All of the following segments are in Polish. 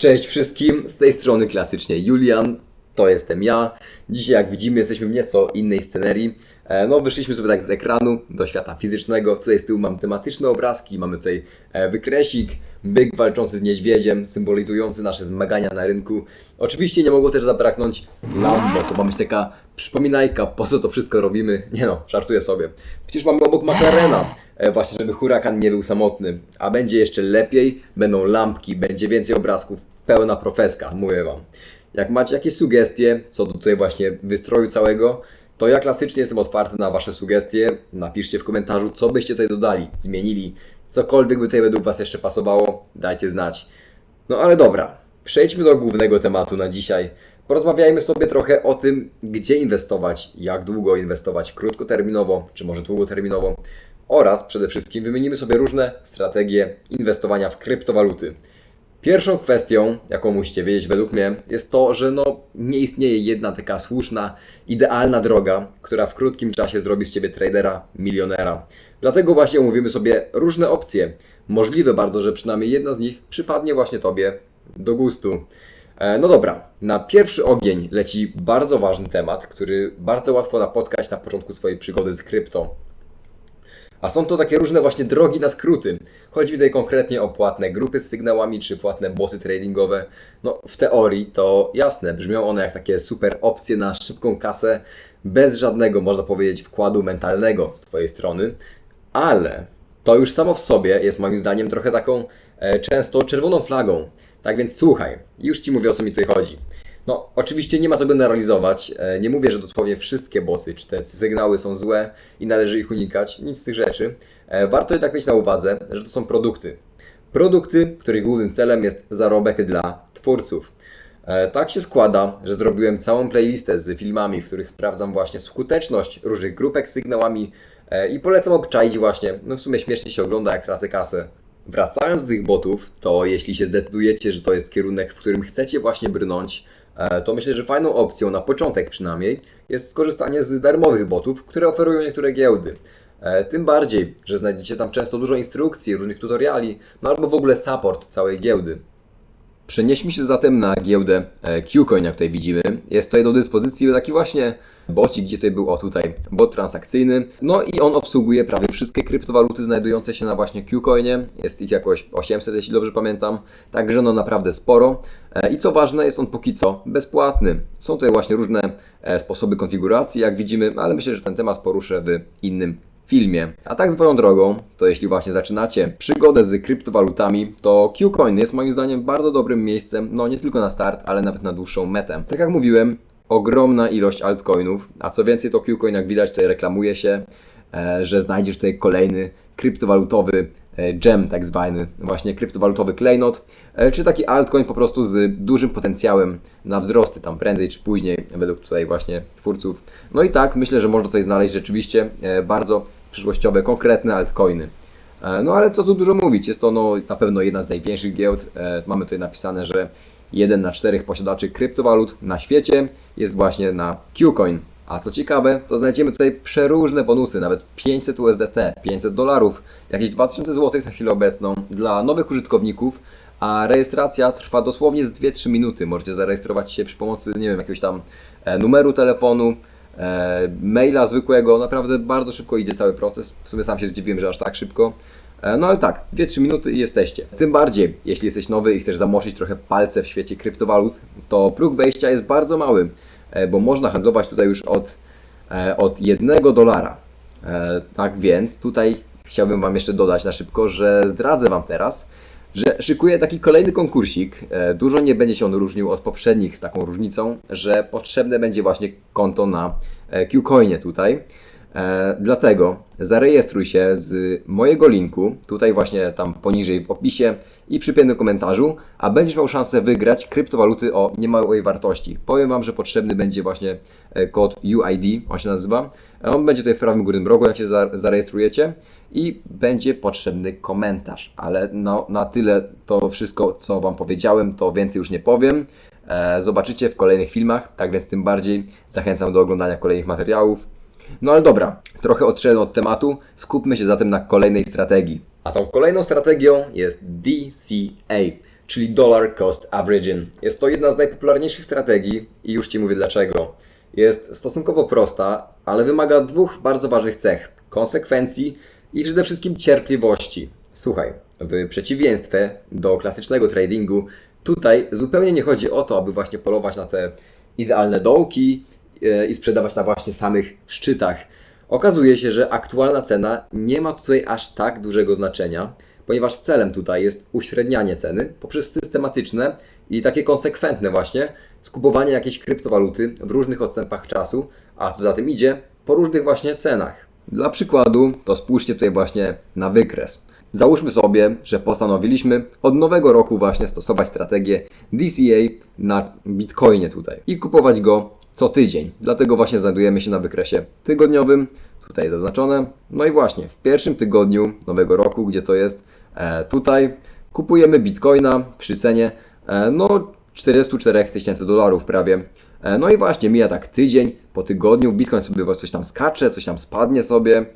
Cześć wszystkim, z tej strony klasycznie Julian, to jestem ja. Dzisiaj jak widzimy jesteśmy w nieco innej scenerii. E, No wyszliśmy sobie tak z ekranu do świata fizycznego. Tutaj z tyłu mam tematyczne obrazki, mamy tutaj e, wykresik, byk walczący z niedźwiedziem, symbolizujący nasze zmagania na rynku. Oczywiście nie mogło też zabraknąć Lambo, to ma być taka przypominajka, po co to wszystko robimy. Nie no, żartuję sobie. Przecież mamy obok McLarena, e, właśnie żeby hurakan nie był samotny. A będzie jeszcze lepiej, będą lampki, będzie więcej obrazków, pełna profeska, mówię Wam. Jak macie jakieś sugestie co do tutaj właśnie wystroju całego, to ja klasycznie jestem otwarty na Wasze sugestie. Napiszcie w komentarzu, co byście tutaj dodali, zmienili, cokolwiek by tutaj według Was jeszcze pasowało, dajcie znać. No ale dobra, przejdźmy do głównego tematu na dzisiaj. Porozmawiajmy sobie trochę o tym, gdzie inwestować, jak długo inwestować, krótkoterminowo czy może długoterminowo oraz przede wszystkim wymienimy sobie różne strategie inwestowania w kryptowaluty. Pierwszą kwestią, jaką musicie wiedzieć według mnie, jest to, że no, nie istnieje jedna taka słuszna, idealna droga, która w krótkim czasie zrobi z Ciebie tradera, milionera. Dlatego właśnie omówimy sobie różne opcje. Możliwe bardzo, że przynajmniej jedna z nich przypadnie właśnie Tobie do gustu. E, No dobra, na pierwszy ogień leci bardzo ważny temat, który bardzo łatwo napotkać na początku swojej przygody z krypto. A są to takie różne właśnie drogi na skróty. Chodzi tutaj konkretnie o płatne grupy z sygnałami czy płatne boty tradingowe. No, w teorii to jasne, brzmią one jak takie super opcje na szybką kasę, bez żadnego, można powiedzieć, wkładu mentalnego z Twojej strony, ale to już samo w sobie jest moim zdaniem trochę taką e, często czerwoną flagą. Tak więc słuchaj, już Ci mówię o co mi tutaj chodzi. No, oczywiście nie ma co generalizować. E, Nie mówię, że dosłownie wszystkie boty czy te sygnały są złe i należy ich unikać. Nic z tych rzeczy. E, Warto jednak mieć na uwadze, że to są produkty. Produkty, których głównym celem jest zarobek dla twórców. E, Tak się składa, że zrobiłem całą playlistę z filmami, w których sprawdzam właśnie skuteczność różnych grupek z sygnałami i polecam obczaić właśnie, no w sumie śmiesznie się ogląda jak tracę kasę. Wracając do tych botów, to jeśli się zdecydujecie, że to jest kierunek, w którym chcecie właśnie brnąć, to myślę, że fajną opcją, na początek przynajmniej, jest skorzystanie z darmowych botów, które oferują niektóre giełdy. E, Tym bardziej, że znajdziecie tam często dużo instrukcji, różnych tutoriali, no albo w ogóle support całej giełdy. Przenieśmy się zatem na giełdę e, Qcoin, jak tutaj widzimy. Jest tutaj do dyspozycji taki właśnie bocik, gdzie tutaj był, o tutaj, bot transakcyjny. No i on obsługuje prawie wszystkie kryptowaluty znajdujące się na właśnie Qcoinie. Jest ich jakoś 800, jeśli dobrze pamiętam. Także no naprawdę sporo. E, I co ważne, jest on póki co bezpłatny. Są tutaj właśnie różne e, sposoby konfiguracji, jak widzimy, ale myślę, że ten temat poruszę w innym filmie. A tak swoją drogą, to jeśli właśnie zaczynacie przygodę z kryptowalutami, to Qcoin jest moim zdaniem bardzo dobrym miejscem, no nie tylko na start, ale nawet na dłuższą metę. Tak jak mówiłem, ogromna ilość altcoinów, a co więcej to Qcoin jak widać tutaj reklamuje się, e, że znajdziesz tutaj kolejny kryptowalutowy e, gem tak zwany, właśnie kryptowalutowy klejnot, e, czy taki altcoin po prostu z dużym potencjałem na wzrosty tam prędzej czy później, według tutaj właśnie twórców. No i tak myślę, że można tutaj znaleźć rzeczywiście bardzo przyszłościowe, konkretne altcoiny. E, No ale co tu dużo mówić, jest to no, na pewno jedna z największych giełd. E, Mamy tutaj napisane, że jeden na czterech posiadaczy kryptowalut na świecie jest właśnie na Qcoin. A co ciekawe, to znajdziemy tutaj przeróżne bonusy, nawet 500 USDT, 500 dolarów, jakieś 2000 zł na chwilę obecną dla nowych użytkowników, a rejestracja trwa dosłownie z 2-3 minuty. Możecie zarejestrować się przy pomocy, nie wiem, jakiegoś tam e, numeru telefonu, maila zwykłego, naprawdę bardzo szybko idzie cały proces. W sumie sam się zdziwiłem, że aż tak szybko. E, No ale tak, 2-3 minuty i jesteście. Tym bardziej, jeśli jesteś nowy i chcesz zamoczyć trochę palce w świecie kryptowalut, to próg wejścia jest bardzo mały, e, bo można handlować tutaj już od, e, od 1 dolara. E, Tak więc tutaj chciałbym Wam jeszcze dodać na szybko, że zdradzę Wam teraz, że szykuję taki kolejny konkursik. E, Dużo nie będzie się on różnił od poprzednich z taką różnicą, że potrzebne będzie właśnie konto na e, Qcoinie tutaj. E, dlatego zarejestruj się z mojego linku, tutaj właśnie tam poniżej w opisie i przy pięknym komentarzu, a będziesz miał szansę wygrać kryptowaluty o niemałej wartości. Powiem Wam, że potrzebny będzie właśnie kod UID, on się nazywa. On będzie tutaj w prawym górnym rogu, jak się za- zarejestrujecie i będzie potrzebny komentarz. Ale no, na tyle to wszystko, co Wam powiedziałem, to więcej już nie powiem. E, Zobaczycie w kolejnych filmach, tak więc tym bardziej zachęcam do oglądania kolejnych materiałów. No ale dobra, trochę odszedłem od tematu, skupmy się zatem na kolejnej strategii. A tą kolejną strategią jest DCA, czyli Dollar Cost Averaging. Jest to jedna z najpopularniejszych strategii i już Ci mówię dlaczego. Jest stosunkowo prosta, ale wymaga dwóch bardzo ważnych cech: konsekwencji i przede wszystkim cierpliwości. Słuchaj, w przeciwieństwie do klasycznego tradingu, tutaj zupełnie nie chodzi o to, aby właśnie polować na te idealne dołki e, i sprzedawać na właśnie samych szczytach. Okazuje się, że aktualna cena nie ma tutaj aż tak dużego znaczenia, ponieważ celem tutaj jest uśrednianie ceny poprzez systematyczne i takie konsekwentne właśnie skupowanie jakiejś kryptowaluty w różnych odstępach czasu, a co za tym idzie, po różnych właśnie cenach. Dla przykładu, to spójrzcie tutaj właśnie na wykres. Załóżmy sobie, że postanowiliśmy od nowego roku właśnie stosować strategię DCA na Bitcoinie tutaj i kupować go co tydzień. Dlatego właśnie znajdujemy się na wykresie tygodniowym, tutaj zaznaczone. No i właśnie w pierwszym tygodniu nowego roku, gdzie to jest e, tutaj, kupujemy Bitcoina przy cenie no 44 tysięcy dolarów prawie. E, no i właśnie mija tak tydzień, po tygodniu Bitcoin sobie coś tam skacze, coś tam spadnie sobie.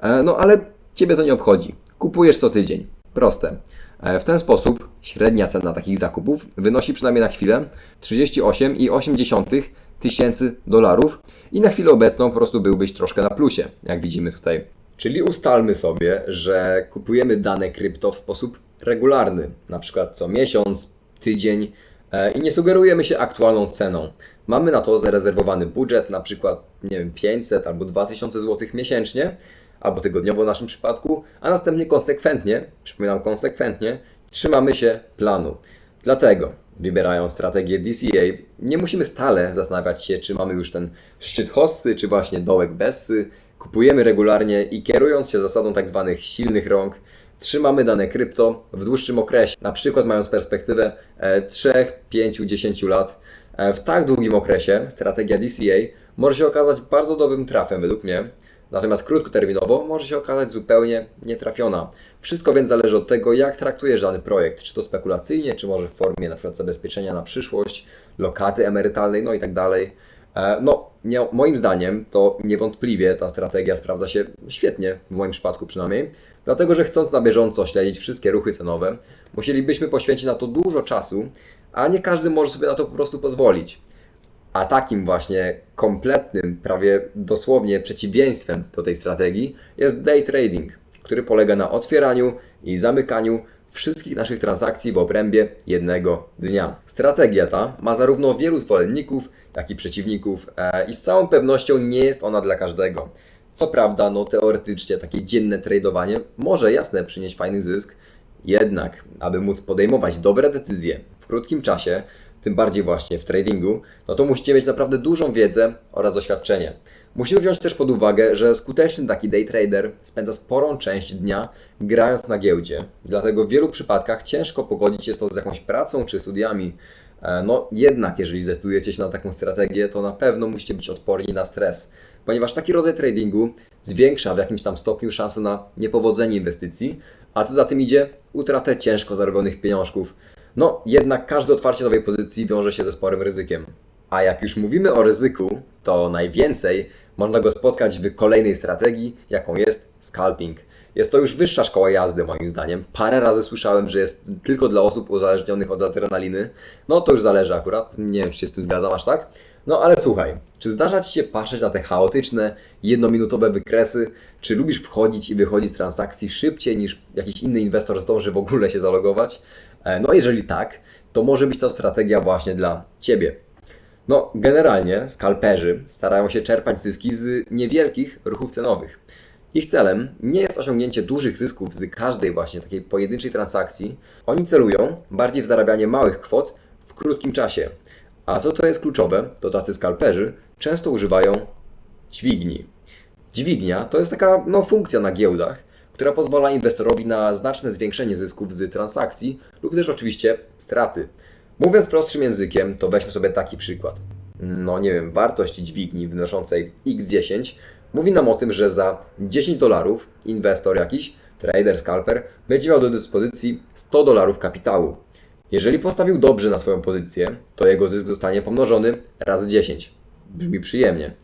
E, no ale Ciebie to nie obchodzi. Kupujesz co tydzień. Proste. E, W ten sposób średnia cena takich zakupów wynosi przynajmniej na chwilę 38,8 tysięcy dolarów i na chwilę obecną po prostu byłbyś troszkę na plusie, jak widzimy tutaj. Czyli ustalmy sobie, że kupujemy dane krypto w sposób regularny, na przykład co miesiąc, tydzień e, i nie sugerujemy się aktualną ceną. Mamy na to zarezerwowany budżet, na przykład nie wiem, 500 albo 2000 zł miesięcznie, albo tygodniowo w naszym przypadku, a następnie konsekwentnie, przypominam konsekwentnie, trzymamy się planu. Dlatego, wybierając strategię DCA, nie musimy stale zastanawiać się, czy mamy już ten szczyt hossy, czy właśnie dołek bessy. Kupujemy regularnie i kierując się zasadą tak zwanych silnych rąk, trzymamy dane krypto w dłuższym okresie, na przykład mając perspektywę e, 3, 5, 10 lat. E, W tak długim okresie strategia DCA może się okazać bardzo dobrym trafem według mnie, natomiast krótkoterminowo może się okazać zupełnie nietrafiona. Wszystko więc zależy od tego, jak traktujesz dany projekt, czy to spekulacyjnie, czy może w formie na przykład zabezpieczenia na przyszłość, lokaty emerytalnej, no i tak dalej. E, No, nie, moim zdaniem to niewątpliwie ta strategia sprawdza się świetnie, w moim przypadku przynajmniej, dlatego że chcąc na bieżąco śledzić wszystkie ruchy cenowe, musielibyśmy poświęcić na to dużo czasu, a nie każdy może sobie na to po prostu pozwolić. A takim właśnie kompletnym, prawie dosłownie przeciwieństwem do tej strategii jest day trading, który polega na otwieraniu i zamykaniu wszystkich naszych transakcji w obrębie jednego dnia. Strategia ta ma zarówno wielu zwolenników, jak i przeciwników e, i z całą pewnością nie jest ona dla każdego. Co prawda, no teoretycznie takie dzienne tradowanie może jasne przynieść fajny zysk, jednak aby móc podejmować dobre decyzje w krótkim czasie, tym bardziej właśnie w tradingu, no to musicie mieć naprawdę dużą wiedzę oraz doświadczenie. Musimy wziąć też pod uwagę, że skuteczny taki day trader spędza sporą część dnia grając na giełdzie. Dlatego w wielu przypadkach ciężko pogodzić jest to z jakąś pracą czy studiami. E, No jednak, jeżeli zdecydujecie się na taką strategię, to na pewno musicie być odporni na stres, ponieważ taki rodzaj tradingu zwiększa w jakimś tam stopniu szanse na niepowodzenie inwestycji, a co za tym idzie, utratę ciężko zarobionych pieniążków. No, jednak każde otwarcie nowej pozycji wiąże się ze sporym ryzykiem. A jak już mówimy o ryzyku, to najwięcej można go spotkać w kolejnej strategii, jaką jest scalping. Jest to już wyższa szkoła jazdy, moim zdaniem. Parę razy słyszałem, że jest tylko dla osób uzależnionych od adrenaliny. No to już zależy akurat. Nie wiem, czy się z tym zgadzam aż tak. No ale słuchaj, czy zdarza Ci się patrzeć na te chaotyczne, jednominutowe wykresy? Czy lubisz wchodzić i wychodzić z transakcji szybciej niż jakiś inny inwestor zdąży w ogóle się zalogować? E, No jeżeli tak, to może być to strategia właśnie dla Ciebie. No, generalnie skalperzy starają się czerpać zyski z niewielkich ruchów cenowych. Ich celem nie jest osiągnięcie dużych zysków z każdej właśnie takiej pojedynczej transakcji. Oni celują bardziej w zarabianie małych kwot w krótkim czasie. A co to jest kluczowe, to tacy skalperzy często używają dźwigni. Dźwignia to jest taka no, funkcja na giełdach, która pozwala inwestorowi na znaczne zwiększenie zysków z transakcji lub też oczywiście straty. Mówiąc prostszym językiem, to weźmy sobie taki przykład. No nie wiem, wartość dźwigni wynoszącej x10 mówi nam o tym, że za 10 dolarów inwestor jakiś, trader, scalper, będzie miał do dyspozycji 100 dolarów kapitału. Jeżeli postawił dobrze na swoją pozycję, to jego zysk zostanie pomnożony razy 10. Brzmi przyjemnie.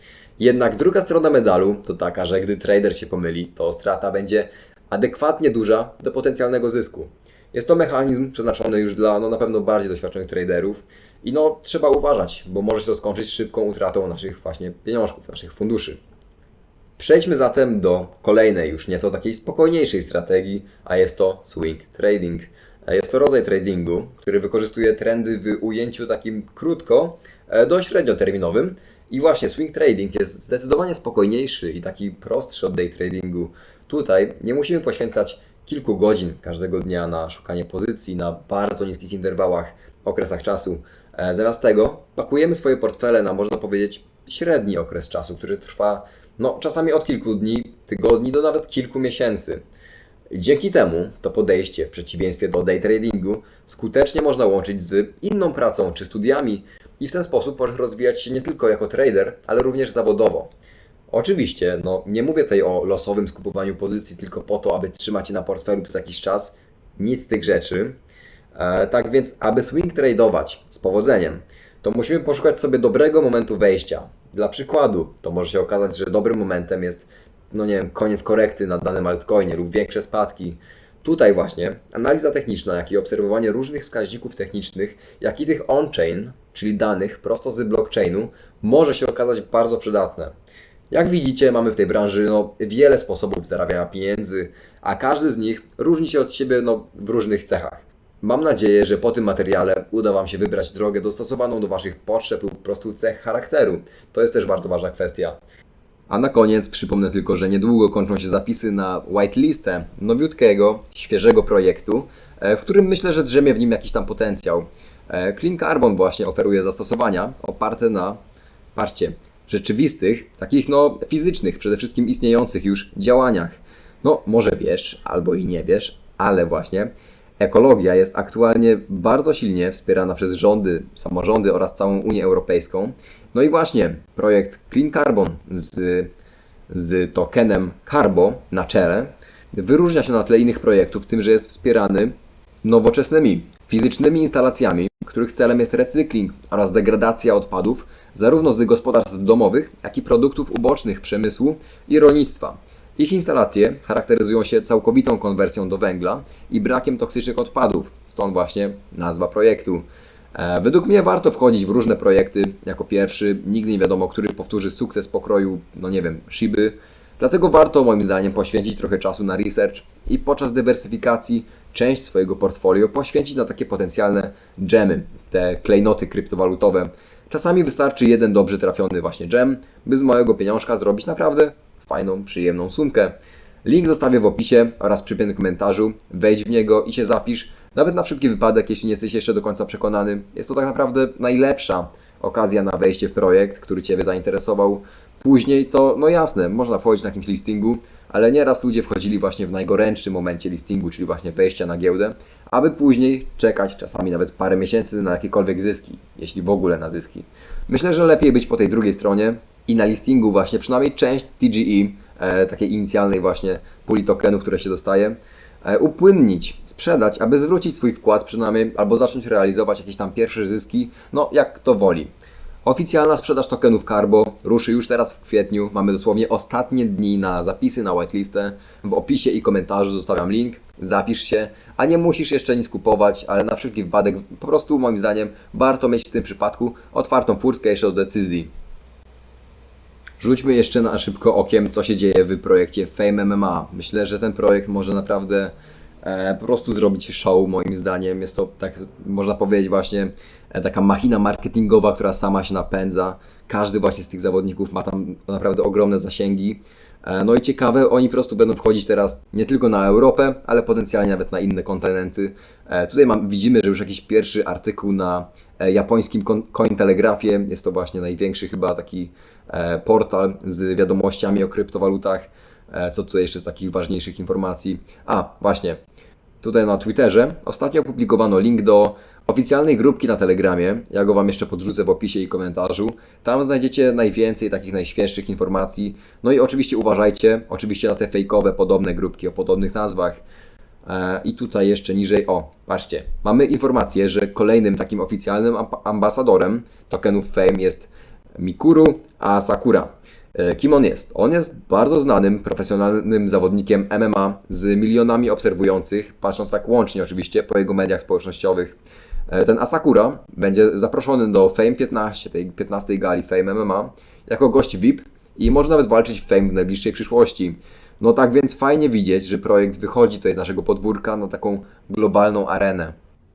Jednak druga strona medalu to taka, że gdy trader się pomyli, to strata będzie adekwatnie duża do potencjalnego zysku. Jest to mechanizm przeznaczony już dla no, na pewno bardziej doświadczonych traderów i no trzeba uważać, bo może się to skończyć szybką utratą naszych właśnie pieniążków, naszych funduszy. Przejdźmy zatem do kolejnej, już nieco takiej spokojniejszej strategii, a jest to swing trading. Jest to rodzaj tradingu, który wykorzystuje trendy w ujęciu takim krótko e, do średnioterminowym. I właśnie swing trading jest zdecydowanie spokojniejszy i taki prostszy od day tradingu. Tutaj nie musimy poświęcać kilku godzin każdego dnia na szukanie pozycji na bardzo niskich interwałach, okresach czasu. E, Zamiast tego pakujemy swoje portfele na, można powiedzieć, średni okres czasu, który trwa no, czasami od kilku dni, tygodni do nawet kilku miesięcy. Dzięki temu to podejście, w przeciwieństwie do day tradingu, skutecznie można łączyć z inną pracą czy studiami i w ten sposób możesz rozwijać się nie tylko jako trader, ale również zawodowo. Oczywiście, no, nie mówię tutaj o losowym skupowaniu pozycji tylko po to, aby trzymać je na portfelu przez jakiś czas. Nic z tych rzeczy. E, tak więc, aby swing tradować z powodzeniem, to musimy poszukać sobie dobrego momentu wejścia. Dla przykładu, to może się okazać, że dobrym momentem jest, no nie wiem, koniec korekty na danym altcoinie lub większe spadki. Tutaj właśnie analiza techniczna, jak i obserwowanie różnych wskaźników technicznych, jak i tych on-chain, czyli danych prosto z blockchainu, może się okazać bardzo przydatne. Jak widzicie, mamy w tej branży no, wiele sposobów zarabiania pieniędzy, a każdy z nich różni się od siebie no, w różnych cechach. Mam nadzieję, że po tym materiale uda Wam się wybrać drogę dostosowaną do Waszych potrzeb lub po prostu cech charakteru. To jest też bardzo ważna kwestia. A na koniec przypomnę tylko, że niedługo kończą się zapisy na whitelistę nowiutkiego, świeżego projektu, e, w którym myślę, że drzemie w nim jakiś tam potencjał. E, Clean Carbon właśnie oferuje zastosowania oparte na, patrzcie, rzeczywistych, takich no fizycznych, przede wszystkim istniejących już działaniach. No może wiesz, albo i nie wiesz, ale właśnie ekologia jest aktualnie bardzo silnie wspierana przez rządy, samorządy oraz całą Unię Europejską. No i właśnie projekt Clean Carbon z, z tokenem Carbo na czele wyróżnia się na tle innych projektów, tym, że jest wspierany nowoczesnymi fizycznymi instalacjami, których celem jest recykling oraz degradacja odpadów zarówno z gospodarstw domowych, jak i produktów ubocznych przemysłu i rolnictwa. Ich instalacje charakteryzują się całkowitą konwersją do węgla i brakiem toksycznych odpadów, stąd właśnie nazwa projektu. E, Według mnie warto wchodzić w różne projekty jako pierwszy. Nigdy nie wiadomo, który powtórzy sukces pokroju, no nie wiem, Shiby. Dlatego warto moim zdaniem poświęcić trochę czasu na research i podczas dywersyfikacji część swojego portfolio poświęcić na takie potencjalne gemy, te klejnoty kryptowalutowe. Czasami wystarczy jeden dobrze trafiony właśnie gem, by z mojego pieniążka zrobić naprawdę fajną, przyjemną sumkę. Link zostawię w opisie oraz przypiętym komentarzu. Wejdź w niego i się zapisz. Nawet na wszelki wypadek, jeśli nie jesteś jeszcze do końca przekonany. Jest to tak naprawdę najlepsza okazja na wejście w projekt, który Ciebie zainteresował. Później to, no jasne, można wchodzić na jakimś listingu, ale nieraz ludzie wchodzili właśnie w najgorętszym momencie listingu, czyli właśnie wejścia na giełdę, aby później czekać czasami nawet parę miesięcy na jakiekolwiek zyski, jeśli w ogóle na zyski. Myślę, że lepiej być po tej drugiej stronie i na listingu właśnie przynajmniej część TGE, e, takiej inicjalnej właśnie puli tokenów, które się dostaje, e, upłynnić, sprzedać, aby zwrócić swój wkład przynajmniej, albo zacząć realizować jakieś tam pierwsze zyski, no jak kto woli. Oficjalna sprzedaż tokenów Carbo ruszy już teraz w kwietniu. Mamy dosłownie ostatnie dni na zapisy na whitelistę. W opisie i komentarzu zostawiam link. Zapisz się, a nie musisz jeszcze nic kupować, ale na wszelki wypadek po prostu moim zdaniem warto mieć w tym przypadku otwartą furtkę jeszcze do decyzji. Rzućmy jeszcze na szybko okiem, co się dzieje w projekcie Fame MMA. Myślę, że ten projekt może naprawdę e, po prostu zrobić show, moim zdaniem. Jest to, tak można powiedzieć, właśnie e, taka machina marketingowa, która sama się napędza. Każdy właśnie z tych zawodników ma tam naprawdę ogromne zasięgi. E, no i ciekawe, oni po prostu będą wchodzić teraz nie tylko na Europę, ale potencjalnie nawet na inne kontynenty. E, tutaj mam, widzimy, że już jakiś pierwszy artykuł na e, japońskim Coin- Cointelegraphie. Jest to właśnie największy chyba taki portal z wiadomościami o kryptowalutach. E, Co tutaj jeszcze z takich ważniejszych informacji? A, właśnie. Tutaj na Twitterze ostatnio opublikowano link do oficjalnej grupki na Telegramie. Ja go Wam jeszcze podrzucę w opisie i komentarzu. Tam znajdziecie najwięcej takich najświeższych informacji. No i oczywiście uważajcie, oczywiście na te fejkowe, podobne grupki o podobnych nazwach. E, I tutaj jeszcze niżej, o, patrzcie, mamy informację, że kolejnym takim oficjalnym amb- ambasadorem tokenów Fame jest Mikuru Asakura. E, Kim on jest? On jest bardzo znanym, profesjonalnym zawodnikiem MMA z milionami obserwujących, patrząc tak łącznie oczywiście po jego mediach społecznościowych. E, Ten Asakura będzie zaproszony do Fame 15, tej 15 gali Fame MMA, jako gość VIP i może nawet walczyć w Fame w najbliższej przyszłości. No tak więc fajnie widzieć, że projekt wychodzi tutaj z naszego podwórka na taką globalną arenę.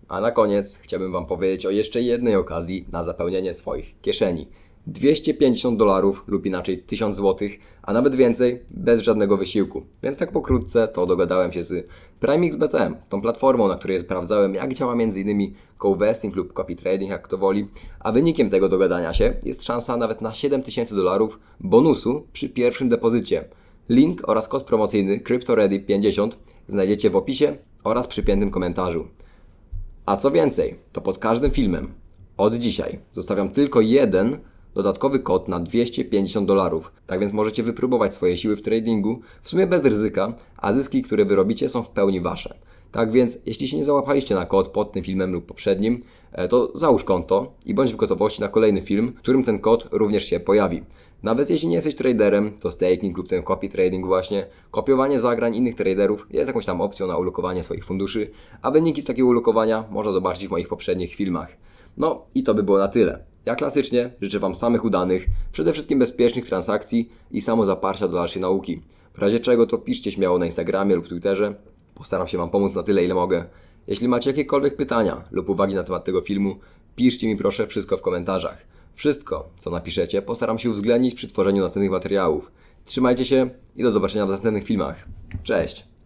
A na koniec chciałbym Wam powiedzieć o jeszcze jednej okazji na zapełnienie swoich kieszeni. 250 dolarów lub inaczej 1000 zł, a nawet więcej bez żadnego wysiłku. Więc tak pokrótce to dogadałem się z PrimeXBT, tą platformą, na której sprawdzałem jak działa m.in. co-vesting lub copy trading, jak kto woli, a wynikiem tego dogadania się jest szansa nawet na 7000 dolarów bonusu przy pierwszym depozycie. Link oraz kod promocyjny CryptoReady50 znajdziecie w opisie oraz przypiętym komentarzu. A co więcej, to pod każdym filmem od dzisiaj zostawiam tylko jeden dodatkowy kod na 250 dolarów. Tak więc możecie wypróbować swoje siły w tradingu w sumie bez ryzyka, a zyski, które wyrobicie są w pełni wasze. Tak więc, jeśli się nie załapaliście na kod pod tym filmem lub poprzednim, e, to załóż konto i bądź w gotowości na kolejny film, w którym ten kod również się pojawi. Nawet jeśli nie jesteś traderem, to staking lub ten copy trading właśnie, kopiowanie zagrań innych traderów jest jakąś tam opcją na ulokowanie swoich funduszy, a wyniki z takiego ulokowania można zobaczyć w moich poprzednich filmach. No i to by było na tyle. Ja klasycznie życzę Wam samych udanych, przede wszystkim bezpiecznych transakcji i samozaparcia do dalszej nauki. W razie czego to piszcie śmiało na Instagramie lub Twitterze. Postaram się Wam pomóc na tyle, ile mogę. Jeśli macie jakiekolwiek pytania lub uwagi na temat tego filmu, piszcie mi proszę wszystko w komentarzach. Wszystko, co napiszecie, postaram się uwzględnić przy tworzeniu następnych materiałów. Trzymajcie się i do zobaczenia w następnych filmach. Cześć!